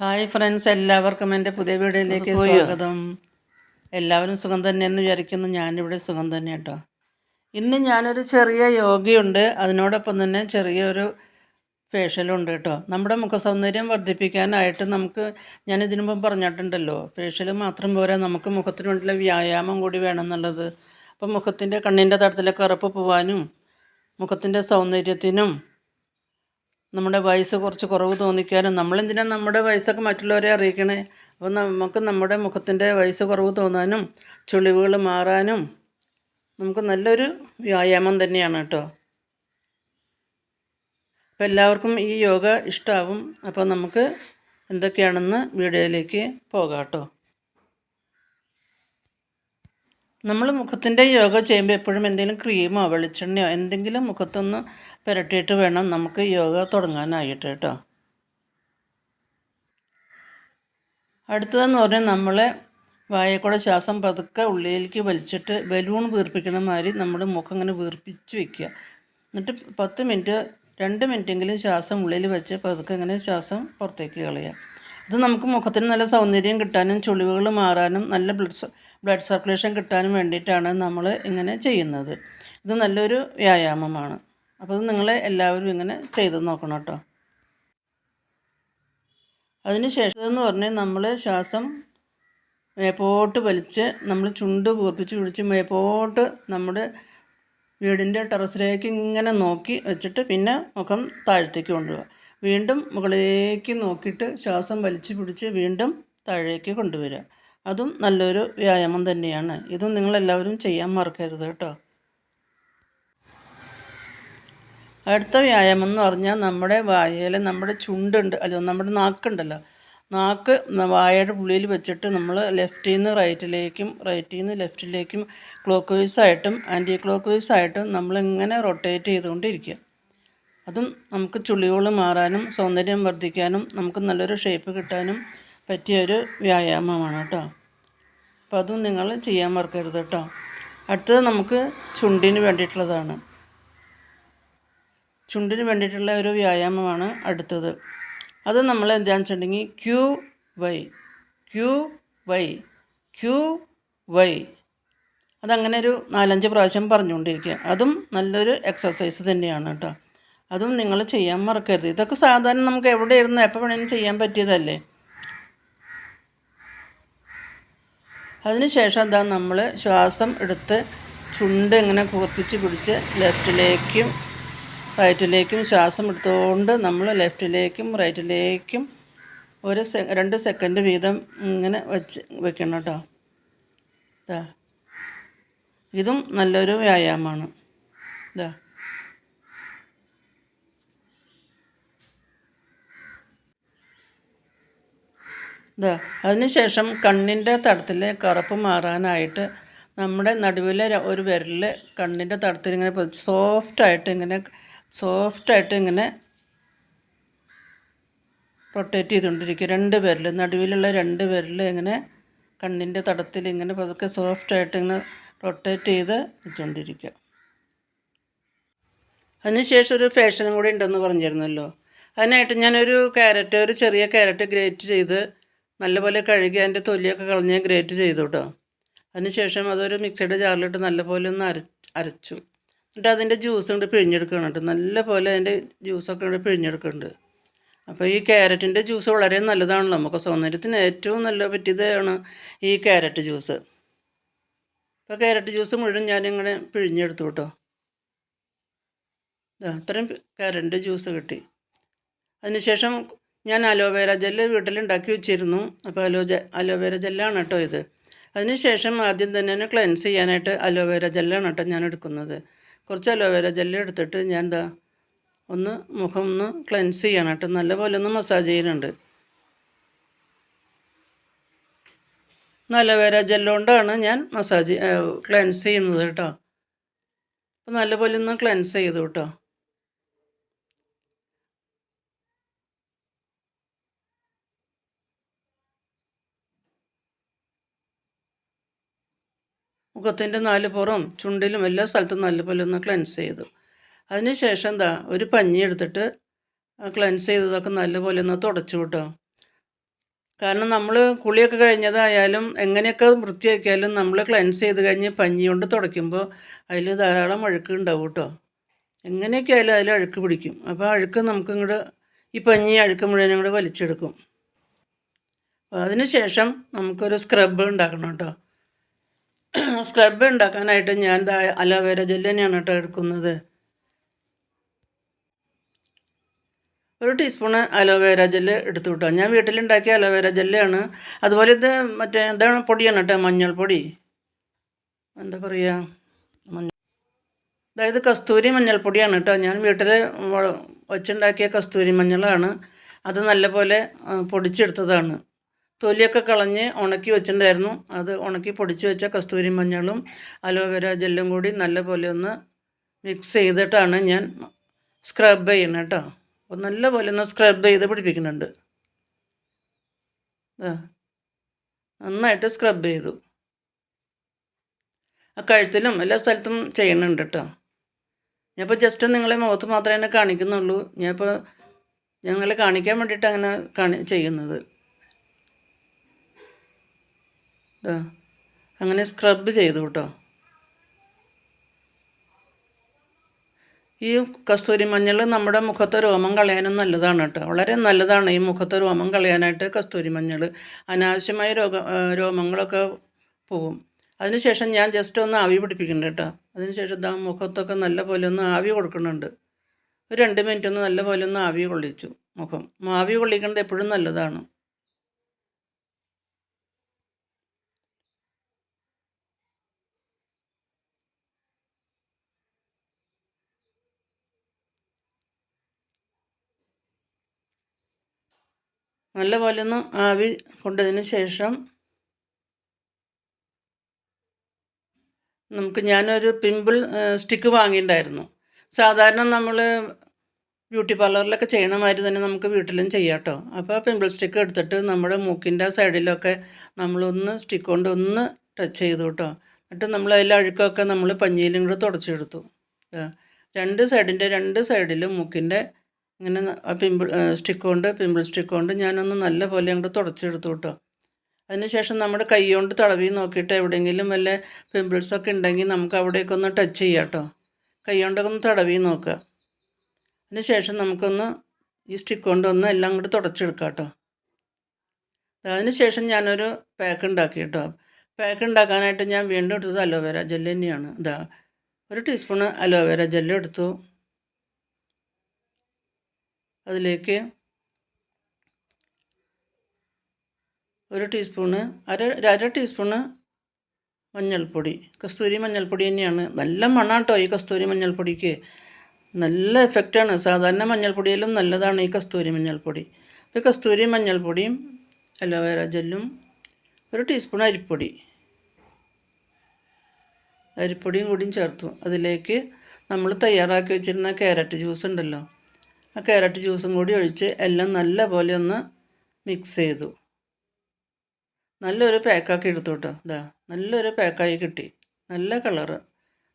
Hi friends എല്ലാവർക്കും എന്റെ പുതിയ വീഡിയോയിലേക്ക് സ്വാഗതം. എല്ലാവരും സുഖം തന്നെയെന്ന് വിചാരിക്കുന്നു. ഞാനിവിടെ സുഖം തന്നെ കേട്ടോ. ഇന്ന് ഞാനൊരു ചെറിയ യോഗയുണ്ട്. അതിനോടൊപ്പം തന്നെ ചെറിയൊരു ഫേഷ്യലുണ്ട് കേട്ടോ. നമ്മുടെ മുഖസൗന്ദര്യം വർദ്ധിപ്പിക്കാനായിട്ട് നമുക്ക് ഞാൻ ഇതിനു മുമ്പ് പറഞ്ഞിട്ടുണ്ടല്ലോ ഫേഷ്യൽ മാത്രം പോരാ നമുക്ക് മുഖത്തിന് വേണ്ടിയുള്ള വ്യായാമം കൂടി വേണമെന്നുള്ളത്. അപ്പം മുഖത്തിന്റെ കണ്ണിന്റെ തടത്തിലെ കറുപ്പ് പോവാനും മുഖത്തിന്റെ സൗന്ദര്യത്തിനും നമ്മുടെ വയസ്സ് കുറച്ച് കുറവ് തോന്നിക്കാനും നമ്മളെന്തിനാണ് നമ്മുടെ വയസ്സൊക്കെ മറ്റുള്ളവരെ അറിയിക്കണേ? അപ്പോൾ നമുക്ക് നമ്മുടെ മുഖത്തിന്റെ വയസ്സ് കുറവ് തോന്നാനും ചുളിവുകൾ മാറാനും നമുക്ക് നല്ലൊരു വ്യായാമം തന്നെയാണ് കേട്ടോ. അപ്പോൾ എല്ലാവർക്കും ഈ യോഗ ഇഷ്ടമാവും അപ്പോൾ നമുക്ക് എന്തൊക്കെയാണെന്ന് വീഡിയോയിലേക്ക് പോകാം കേട്ടോ. നമ്മൾ മുഖത്തിന്റെ യോഗ ചെയ്യുമ്പോൾ എപ്പോഴും എന്തെങ്കിലും ക്രീമോ വെളിച്ചെണ്ണയോ എന്തെങ്കിലും മുഖത്തൊന്ന് പുരട്ടിയിട്ട് വേണം നമുക്ക് യോഗ തുടങ്ങാനായിട്ട് കേട്ടോ. അടുത്തതെന്ന് പറഞ്ഞാൽ നമ്മളെ വായക്കൂടെ ശ്വാസം പതുക്കെ ഉള്ളിലേക്ക് വലിച്ചിട്ട് ബലൂൺ വീർപ്പിക്കണ മാതിരി നമ്മുടെ മുഖം ഇങ്ങനെ വീർപ്പിച്ച് വെക്കുക. എന്നിട്ട് പത്ത് മിനിറ്റ് രണ്ട് മിനിറ്റെങ്കിലും ശ്വാസം ഉള്ളിൽ വെച്ച് പതുക്കെ ഇങ്ങനെ ശ്വാസം പുറത്തേക്ക് കളയുക. ഇത് നമുക്ക് മുഖത്തിന് നല്ല സൗന്ദര്യം കിട്ടാനും ചുളിവുകൾ മാറാനും നല്ല ബ്ലഡ് ബ്ലഡ് സർക്കുലേഷൻ കിട്ടാനും വേണ്ടിയിട്ടാണ് നമ്മൾ ഇങ്ങനെ ചെയ്യുന്നത്. ഇത് നല്ലൊരു വ്യായാമമാണ്. അപ്പോൾ ഇത് നിങ്ങൾ എല്ലാവരും ഇങ്ങനെ ചെയ്ത് നോക്കണം കേട്ടോ. അതിനുശേഷം എന്ന് പറഞ്ഞാൽ നമ്മൾ ശ്വാസം മേപ്പോട്ട് വലിച്ച് നമ്മൾ ചുണ്ട് കൂർപ്പിച്ച് പിടിച്ച് മേപ്പോട്ട് നമ്മുടെ വീടിന്റെ ടെറസിലേക്ക് ഇങ്ങനെ നോക്കി വെച്ചിട്ട് പിന്നെ മുഖം താഴത്തേക്ക് കൊണ്ടുപോകുക വീണ്ടും മുകളിലേക്ക് നോക്കിയിട്ട് ശ്വാസം വലിച്ചു പിടിച്ച് വീണ്ടും താഴേക്ക് കൊണ്ടുവരിക. അതും നല്ലൊരു വ്യായാമം തന്നെയാണ്. ഇതും നിങ്ങളെല്ലാവരും ചെയ്യാൻ മറക്കരുത് കേട്ടോ. അടുത്ത വ്യായാമം എന്ന് പറഞ്ഞാൽ നമ്മുടെ വായയിൽ നമ്മുടെ ചുണ്ടുണ്ട്. അല്ലോ നമ്മുടെ നാക്കുണ്ടല്ലോ. നാക്ക് വായയുടെ പുള്ളിയിൽ വെച്ചിട്ട് നമ്മൾ ലെഫ്റ്റിൽ നിന്ന് റൈറ്റിലേക്കും റൈറ്റിൽ നിന്ന് ലെഫ്റ്റിലേക്കും ക്ലോക്ക് വൈസായിട്ടും ആന്റി ക്ലോക്ക് വൈസായിട്ടും നമ്മളിങ്ങനെ റൊട്ടേറ്റ് ചെയ്തുകൊണ്ടിരിക്കുക. അതും നമുക്ക് ചുളിവുകൾ മാറാനും സൗന്ദര്യം വർദ്ധിക്കാനും നമുക്ക് നല്ലൊരു ഷേപ്പ് കിട്ടാനും പറ്റിയൊരു വ്യായാമമാണ് കേട്ടോ. അപ്പോൾ അതും നിങ്ങൾ ചെയ്യാൻ മറക്കരുത് കേട്ടോ. അടുത്തത് നമുക്ക് ചുണ്ടിന് വേണ്ടിയിട്ടുള്ളതാണ്. ചുണ്ടിന് വേണ്ടിയിട്ടുള്ള ഒരു വ്യായാമമാണ് അടുത്തത്. അത് നമ്മൾ എന്താണെന്ന് വെച്ചിട്ടുണ്ടെങ്കിൽ Q Y Q Y Q Y അതങ്ങനെ ഒരു നാലഞ്ച് പ്രാവശ്യം പറഞ്ഞുകൊണ്ടിരിക്കുക. അതും നല്ലൊരു എക്സസൈസ് തന്നെയാണ് കേട്ടോ. അതും നിങ്ങൾ ചെയ്യാൻ മറക്കരുത്. ഇതൊക്കെ സാധാരണ നമുക്ക് എവിടെ ഇരുന്ന് എപ്പോൾ വേണമെങ്കിലും ചെയ്യാൻ പറ്റിയതല്ലേ? അതിനുശേഷം എന്താ നമ്മൾ ശ്വാസം എടുത്ത് ചുണ്ട് ഇങ്ങനെ കൂർപ്പിച്ച് പിടിച്ച് ലെഫ്റ്റിലേക്കും റൈറ്റിലേക്കും ശ്വാസം എടുത്തുകൊണ്ട് നമ്മൾ ലെഫ്റ്റിലേക്കും റൈറ്റിലേക്കും ഒരു സെ രണ്ട് സെക്കൻഡ് വീതം ഇങ്ങനെ വെച്ച് വെക്കണം കേട്ടോ. ഇതാ ഇതും നല്ലൊരു വ്യായാമമാണ്. ഇതാ അതിനുശേഷം കണ്ണിന്റെ തടത്തിൽ കറുപ്പ് മാറാനായിട്ട് നമ്മുടെ നടുവിലെ ഒരു വിരൽ കണ്ണിന്റെ തടത്തിൽ ഇങ്ങനെ സോഫ്റ്റായിട്ട് ഇങ്ങനെ സോഫ്റ്റായിട്ട് ഇങ്ങനെ റൊട്ടേറ്റ് ചെയ്തുകൊണ്ടിരിക്കുക രണ്ട് വിരൽ നടുവിലുള്ള രണ്ട് വിരൽ ഇങ്ങനെ കണ്ണിന്റെ തടത്തിൽ ഇങ്ങനെ പതുക്കെ സോഫ്റ്റായിട്ട് ഇങ്ങനെ റൊട്ടേറ്റ് ചെയ്ത് വെച്ചുകൊണ്ടിരിക്കുക അതിനുശേഷം ഒരു ഫാഷനും കൂടി ഉണ്ടെന്ന് പറഞ്ഞിരുന്നല്ലോ. അതിനായിട്ട് ഞാനൊരു ക്യാരറ്റ് ഒരു ചെറിയ ക്യാരറ്റ് ഗ്രേറ്റ് ചെയ്ത് നല്ലപോലെ കഴുകി അതിന്റെ തൊലിയൊക്കെ കളഞ്ഞ് ഗ്രേറ്റ് ചെയ്തു കേട്ടോ അതിനുശേഷം അതൊരു മിക്സഡ് ജാറിലിട്ട് നല്ലപോലെ ഒന്ന് അര അരച്ചു. എന്നിട്ട് അതിന്റെ ജ്യൂസ് കൊണ്ട് പിഴിഞ്ഞെടുക്കണം കേട്ടോ നല്ലപോലെ അതിന്റെ ജ്യൂസൊക്കെ കൊണ്ട് പിഴിഞ്ഞെടുക്കുന്നുണ്ട്. അപ്പോൾ ഈ ക്യാരറ്റിന്റെ ജ്യൂസ് വളരെ നല്ലതാണല്ലോ നമുക്ക് സൗന്ദര്യത്തിന് ഏറ്റവും നല്ല പറ്റിയതാണ് ഈ ക്യാരറ്റ് ജ്യൂസ് അപ്പോൾ ക്യാരറ്റ് ജ്യൂസ് മുഴുവൻ ഞാനിങ്ങനെ പിഴിഞ്ഞെടുത്തു കേട്ടോ അത്രയും ക്യാരറ്റിന്റെ ജ്യൂസ് കിട്ടി. അതിനുശേഷം ഞാൻ അലോവേര ജെല്ല് വീട്ടിലുണ്ടാക്കി വെച്ചിരുന്നു. അപ്പോൾ അലോ അലോവേര ജെല്ലാണ് കേട്ടോ ഇത്. അതിനുശേഷം ആദ്യം തന്നെ തന്നെ ക്ലെൻസ് ചെയ്യാനായിട്ട് അലോവേര ജെല്ലാണ് കേട്ടോ ഞാൻ എടുക്കുന്നത്. കുറച്ച് അലോവേര ജെല്ല് എടുത്തിട്ട് ഞാൻ എന്താ ഒന്ന് മുഖം ഒന്ന് ക്ലെൻസ് ചെയ്യണം നല്ലപോലെ ഒന്ന് മസാജ് ചെയ്യുന്നുണ്ട്. നല്ലവേര ജെല്ലുകൊണ്ടാണ് ഞാൻ മസാജ് ക്ലെൻസ് ചെയ്യുന്നത് കേട്ടോ. അപ്പോൾ നല്ലപോലെ ഒന്ന് ക്ലെൻസ് ചെയ്തു കേട്ടോ. മുഖത്തിന്റെ നാല് പുറം ചുണ്ടിലും എല്ലാ സ്ഥലത്തും നല്ലപോലെ ഒന്ന് ക്ലെൻസ് ചെയ്തു. അതിനുശേഷം എന്താ ഒരു പഞ്ഞി എടുത്തിട്ട് ക്ലെൻസ് ചെയ്തതൊക്കെ നല്ലപോലെ ഒന്ന് തുടച്ചു വിട്ടോ. കാരണം നമ്മൾ കുളിയൊക്കെ കഴിഞ്ഞതായാലും എങ്ങനെയൊക്കെ വൃത്തിയാക്കിയാലും നമ്മൾ ക്ലെൻസ് ചെയ്ത് കഴിഞ്ഞ് പഞ്ഞി കൊണ്ട് തുടയ്ക്കുമ്പോൾ അതിൽ ധാരാളം അഴുക്ക് ഉണ്ടാവും കേട്ടോ. എങ്ങനെയൊക്കെ ആയാലും അതിൽ അഴുക്ക് പിടിക്കും. അപ്പോൾ അഴുക്ക് നമുക്ക് ഇങ്ങോട്ട് ഈ പഞ്ഞി അഴുക്ക് മുഴുവൻ ഇങ്ങോട്ട് വലിച്ചെടുക്കും. അപ്പോൾ അതിന് ശേഷം നമുക്കൊരു സ്ക്രബ് ഉണ്ടാക്കണം കേട്ടോ. സ്ക്രബ് ഉണ്ടാക്കാനായിട്ട് ഞാൻ അലോവേര ജെല്ല് തന്നെയാണ് കേട്ടോ എടുക്കുന്നത്. ഒരു ടീസ്പൂണ് അലോവേര ജെല്ല് എടുത്തു വിട്ടോ ഞാൻ വീട്ടിലുണ്ടാക്കിയ അലോവേര ജെല്ലാണ് അതുപോലെ ഇത് മറ്റേ എന്താണ് പൊടിയാണ് കേട്ടോ മഞ്ഞൾപ്പൊടി. എന്താ പറയുക മഞ്ഞൾ അതായത് കസ്തൂരി മഞ്ഞൾപ്പൊടിയാണ് കേട്ടോ. ഞാൻ വീട്ടിൽ വച്ചുണ്ടാക്കിയ കസ്തൂരി മഞ്ഞളാണ്. അത് നല്ലപോലെ പൊടിച്ചെടുത്തതാണ്. തൊലിയൊക്കെ കളഞ്ഞ് ഉണക്കി വെച്ചിട്ടുണ്ടായിരുന്നു. അത് ഉണക്കി പൊടിച്ച് വെച്ച കസ്തൂരി മഞ്ഞളും അലോവേര ജെല്ലും കൂടി നല്ലപോലെ ഒന്ന് മിക്സ് ചെയ്തിട്ടാണ് ഞാൻ സ്ക്രബ് ചെയ്യണം കേട്ടോ. അപ്പോൾ നല്ലപോലെ ഒന്ന് സ്ക്രബ് ചെയ്ത് പിടിപ്പിക്കുന്നുണ്ട്. നന്നായിട്ട് സ്ക്രബ് ചെയ്തു. ആ കഴുത്തിലും എല്ലാ സ്ഥലത്തും ചെയ്യുന്നുണ്ട് കേട്ടോ. ഞാനിപ്പോൾ ജസ്റ്റ് നിങ്ങളെ മുഖത്ത് മാത്രമേ എന്നെ കാണിക്കുന്നുള്ളൂ. ഞാനിപ്പോൾ ഞങ്ങളെ കാണിക്കാൻ വേണ്ടിയിട്ട് അങ്ങനെ കാണി ചെയ്യുന്നത്. ദാ, അങ്ങനെ സ്ക്രബ് ചെയ്തു കേട്ടോ ഈ കസ്തൂരി മഞ്ഞൾ നമ്മുടെ മുഖത്തെ രോമം കളയാനും നല്ലതാണ് കേട്ടോ വളരെ നല്ലതാണ് ഈ മുഖത്തെ രോമം കളയാനായിട്ട് കസ്തൂരി മഞ്ഞൾ. അനാവശ്യമായ രോഗ രോമങ്ങളൊക്കെ പോകും അതിനുശേഷം ഞാൻ ജസ്റ്റ് ഒന്ന് ആവി പിടിപ്പിക്കുന്നുണ്ട് കേട്ടോ അതിനുശേഷം ഇതാ മുഖത്തൊക്കെ നല്ല പോലെ ഒന്ന് ആവി കൊടുക്കുന്നുണ്ട്. ഒരു രണ്ട് മിനിറ്റ് ഒന്ന് നല്ല പോലെ ഒന്ന് ആവി കൊള്ളിച്ചു മുഖം. ആവി കൊള്ളിക്കുന്നത് എപ്പോഴും നല്ലതാണ്. നല്ല പോലെ ഒന്ന് ആവി കൊണ്ടതിന് ശേഷം നമുക്ക് ഞാനൊരു പിമ്പിൾ സ്റ്റിക്ക് വാങ്ങിയിട്ടുണ്ടായിരുന്നു. സാധാരണ നമ്മൾ ബ്യൂട്ടി പാർലറിലൊക്കെ ചെയ്യണ മാതിരി തന്നെ നമുക്ക് വീട്ടിലും ചെയ്യാം കേട്ടോ അപ്പോൾ പിമ്പിൾ സ്റ്റിക്ക് എടുത്തിട്ട് നമ്മുടെ മൂക്കിന്റെ സൈഡിലൊക്കെ നമ്മളൊന്ന് സ്റ്റിക്ക് കൊണ്ട് ഒന്ന് ടച്ച് ചെയ്തു കേട്ടോ എന്നിട്ട് നമ്മൾ അതിൽ അഴുക്കൊക്കെ നമ്മൾ പഞ്ഞിയിലും കൂടെ തുടച്ചെടുത്തു രണ്ട് സൈഡിന്റെ രണ്ട് സൈഡിലും മൂക്കിന്റെ ഇങ്ങനെ പിമ്പിൾ സ്റ്റിക്ക് കൊണ്ട് പിമ്പിൾ സ്റ്റിക്ക് കൊണ്ട് ഞാനൊന്ന് നല്ല പോലെ അങ്ങോട്ട് തുടച്ചെടുത്തു കേട്ടോ അതിനുശേഷം നമ്മുടെ കൈ കൊണ്ട് തടവി നോക്കിയിട്ട് എവിടെയെങ്കിലും വല്ല പിമ്പിൾസൊക്കെ ഉണ്ടെങ്കിൽ നമുക്ക് അവിടേക്ക് ഒന്ന് ടച്ച് ചെയ്യാം കേട്ടോ കൈ കൊണ്ടൊക്കെ ഒന്ന് തടവി നോക്കുക അതിനുശേഷം നമുക്കൊന്ന് ഈ സ്റ്റിക്ക് കൊണ്ട് ഒന്ന് എല്ലാം കൂടി തുടച്ചെടുക്കാം കേട്ടോ അതിനുശേഷം ഞാനൊരു പാക്ക് ഉണ്ടാക്കി കേട്ടോ പാക്ക് ഉണ്ടാക്കാനായിട്ട് ഞാൻ വീണ്ടും എടുത്തത് അലോവേര ജെല്ല് തന്നെയാണ്. ഇതാ ഒരു ടീസ്പൂൺ അലോവേര ജെല്ല് എടുത്തു. അതിലേക്ക് ഒരു ടീസ്പൂണ് അര അര ടീസ്പൂണ് മഞ്ഞൾപ്പൊടി. കസ്തൂരി മഞ്ഞൾപ്പൊടി തന്നെയാണ്. നല്ല മണ്ണാട്ടോ ഈ കസ്തൂരി മഞ്ഞൾപ്പൊടിക്ക്. നല്ല എഫക്റ്റാണ് സാധാരണ മഞ്ഞൾപ്പൊടിയിലും നല്ലതാണ് ഈ കസ്തൂരി മഞ്ഞൾപ്പൊടി. അപ്പോൾ കസ്തൂരി മഞ്ഞൾപ്പൊടിയും അലോവേര ജെല്ലും ഒരു ടീസ്പൂൺ അരിപ്പൊടി. അരിപ്പൊടിയും കൂടിയും ചേർത്തു. അതിലേക്ക് നമ്മൾ തയ്യാറാക്കി വെച്ചിരുന്ന ക്യാരറ്റ് ജ്യൂസ് ഉണ്ടല്ലോ. ആ ക്യാരറ്റ് ജ്യൂസും കൂടി ഒഴിച്ച് എല്ലാം നല്ല പോലെ ഒന്ന് മിക്സ് ചെയ്തു. നല്ലൊരു പാക്കാക്കി എടുത്തു കേട്ടോ ഇതാ നല്ലൊരു പാക്കായി കിട്ടി. നല്ല കളറ്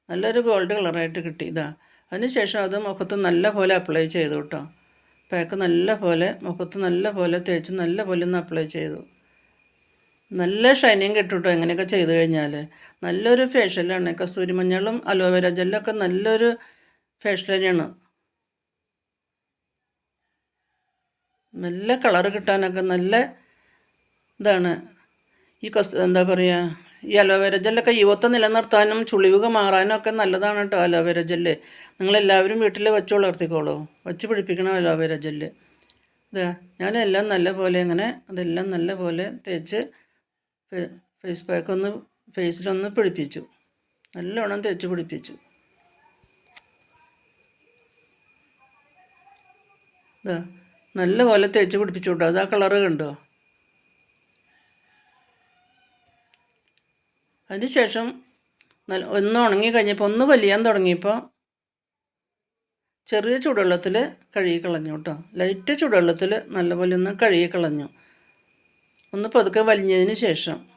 നല്ലൊരു ഗോൾഡ് കളറായിട്ട് കിട്ടി. ഇതാ അതിനുശേഷം അത് മുഖത്ത് നല്ല പോലെ അപ്ലൈ ചെയ്തു കേട്ടോ പാക്ക് നല്ല പോലെ മുഖത്ത് നല്ല പോലെ തേച്ച് നല്ല പോലെ ഒന്ന് അപ്ലൈ ചെയ്തു. നല്ല ഷൈനിങ് കിട്ടും കേട്ടോ ഇങ്ങനെയൊക്കെ ചെയ്ത് കഴിഞ്ഞാൽ നല്ലൊരു ഫേഷ്യലാണ് കസ്തൂരി മഞ്ഞളും അലോവേര ജെല്ലൊക്കെ നല്ലൊരു ഫേഷ്യൽ തന്നെയാണ്. നല്ല കളർ കിട്ടാനൊക്കെ നല്ല ഇതാണ്. ഈ കസ് എന്താ പറയുക ഈ അലോവേര ജെല്ലൊക്കെ യുവത്വം നിലനിർത്താനും ചുളിവുക മാറാനും ഒക്കെ നല്ലതാണ് കേട്ടോ അലോവേര ജെല്ല്. നിങ്ങളെല്ലാവരും വീട്ടിൽ വെച്ച് വളർത്തിക്കോളൂ. വെച്ച് പിടിപ്പിക്കണം അലോവേര ജെല്ല്. ഇതാ ഞാനെല്ലാം നല്ല പോലെ ഇങ്ങനെ അതെല്ലാം നല്ല പോലെ തേച്ച് ഫേസ് പാക്ക് ഒന്ന് ഫേസിലൊന്ന് പിടിപ്പിച്ചു. നല്ലോണം തേച്ച് പിടിപ്പിച്ചു. ഇതാ നല്ല പോലെ തേച്ച് പിടിപ്പിച്ചുകൊണ്ടോ? അത് ആ കളറ് കണ്ടോ? അതിന് ശേഷം നല്ല ഒന്ന് ഉണങ്ങി കഴിഞ്ഞപ്പോൾ ഒന്ന് വലിയാൻ തുടങ്ങിയപ്പോൾ ചെറിയ ചൂടുവെള്ളത്തിൽ കഴുകി കളഞ്ഞു കേട്ടോ. ലൈറ്റ് ചൂടുവെള്ളത്തിൽ നല്ലപോലെ ഒന്ന് കഴുകി കളഞ്ഞു. ഒന്ന് പതുക്കെ വലിഞ്ഞതിന് ശേഷം.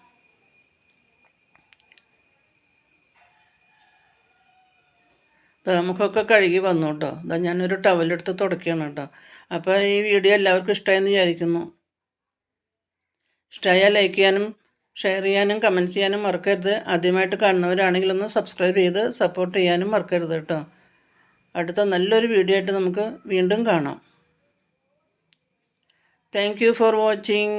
മുഖമൊക്കെ കഴുകി വന്നു കേട്ടോ. ഇതാ ഞാനൊരു ടവലെടുത്ത് തുടക്കുകയാണ് കേട്ടോ. അപ്പോൾ ഈ വീഡിയോ എല്ലാവർക്കും ഇഷ്ടമായെന്ന് വിചാരിക്കുന്നു. ഇഷ്ടമായാൽ ലൈക്ക് ചെയ്യാനും ഷെയർ ചെയ്യാനും കമന്റ് ചെയ്യാനും മറക്കരുത്. ആദ്യമായിട്ട് കാണുന്നവരാണെങ്കിൽ ഒന്ന് സബ്സ്ക്രൈബ് ചെയ്ത് സപ്പോർട്ട് ചെയ്യാനും മറക്കരുത് കേട്ടോ. അടുത്ത നല്ലൊരു വീഡിയോ ആയിട്ട് നമുക്ക് വീണ്ടും കാണാം. Thank you for watching